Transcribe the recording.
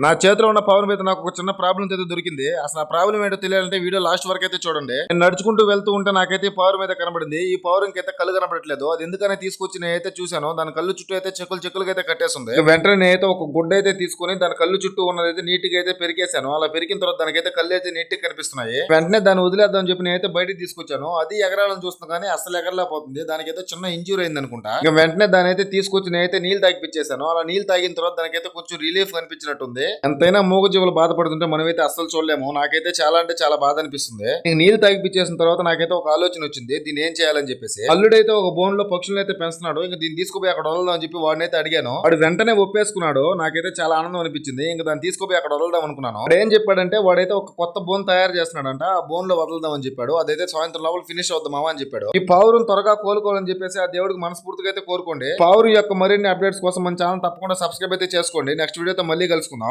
నా చేతిలో ఉన్న పవర్ మీద నాకు ఒక చిన్న ప్రాబ్లం అయితే దొరికింది. అసలు ఆ ప్రాబ్లం ఏంటో తెలియాలంటే వీడియో లాస్ట్ వరకు అయితే చూడండి. నేను నడుచుకుంటూ వెళ్తూ ఉంటే నాకైతే పవర్ మీద కనబడింది. ఈ పవర్ ఇంకైతే కళ్ళు కనబడట్లేదు అది ఎందుకనే తీసుకొచ్చి నేనైతే చూశాను దాని కళ్ళు చుట్టూ అయితే చెక్కులు చెక్కులుగా అయితే కట్టేస్తుంది వెంటనే నేనైతే ఒక గుడ్డ అయితే తీసుకొని దాని కళ్ళు చుట్టూ ఉన్నదైతే నీట్గా అయితే పెరిగేశాను. అలా పెరిగిన తర్వాత దానికైతే కళ్ళు అయితే నీట్ కనిపిస్తున్నాయి. వెంటనే దాన్ని వదిలేద్దాం చెప్పి నేనైతే బయటికి తీసుకొచ్చాను. అది ఎగరాలని చూస్తున్నా కానీ అసలు ఎగరలేకపోతుంది. దానికైతే చిన్న ఇంజూర్ అయింది అనుకుంటా. ఇంకా వెంటనే దాని అయితే తీసుకొచ్చి నేనైతే నీళ్ళు తాగిపించేశాను అలా నీళ్ళు తాగిన తర్వాత దానికైతే కొంచెం రిలీఫ్ అనిపిస్తుంది. ఎంతైనా మూగజీవులు బాధపడుతుంటే మనమైతే అస్సలు చూడలేము. నాకైతే చాలా అంటే చాలా బాధ అనిపిస్తుంది. ఇంక నీళ్ళు తాగిపించేసిన తర్వాత నాకైతే ఒక ఆలోచన వచ్చింది. దీన్ని ఏం చేయాలని చెప్పేసి. అల్లుడైతే ఒక బోన్లో పక్షులను అయితే పెంచుతున్నాడు. ఇంకా దీన్ని తీసుకుపోయి అక్కడ వదలదాం అని చెప్పి వాడిని అయితే అడిగాను. వాడు వెంటనే ఒప్పేసుకున్నాడు. నాకైతే చాలా ఆనందం అనిపించింది. ఇంకా దాన్ని తీసుకుపోయి అక్కడ వదలదాం అనుకున్నాను. వాడు ఏం చెప్పాడంటే వాడైతే ఒక కొత్త బోన్ తయారు చేస్తున్నాడంట. ఆ బోన్లో వదలదాం అని చెప్పాడు. అదైతే సాయంత్రం లోపల ఫినిష్ అవుద్దామా అని చెప్పాడు. ఈ పావురం త్వరగా కోలుకోవాలని చెప్పేసి ఆ దేవుడికి మనస్ఫూర్తిగా అయితే కోరుకోండి. పావురు యొక్క మరిన్ని అప్డేట్స్ కోసం మన ఛానల్ తప్పకుండా సబ్స్క్రైబ్ అయితే చేసుకోండి. నెక్స్ట్ వీడియోతో మళ్ళీ కలుసుకుందాం.